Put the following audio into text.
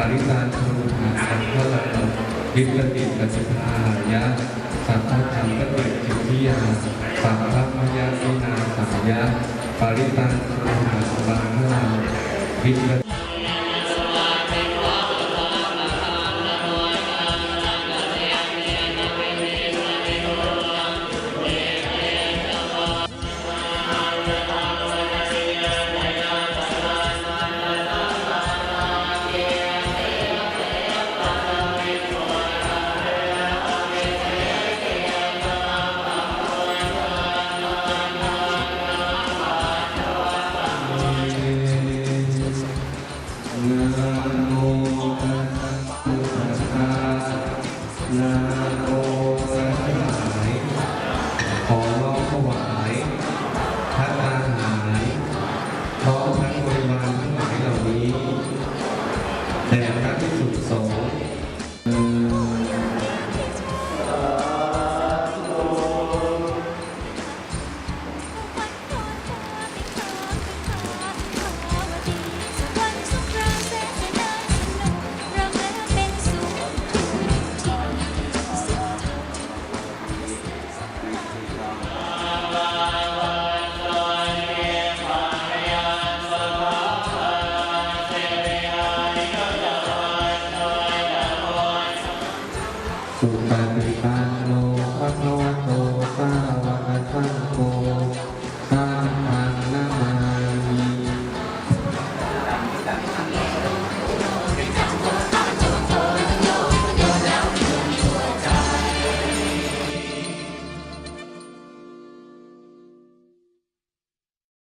าริสานชนุทานสังฆลางวิปติปัสภายะสังฆธรรมปฏิจิติยาสังฆพยาสินาสายะปาริตันชนุทานสังฆลางวิปติ ขอร้องถวายพระอาหารพร้อมทั้งบริวาร สุปันติปันโนภะโนวะโตา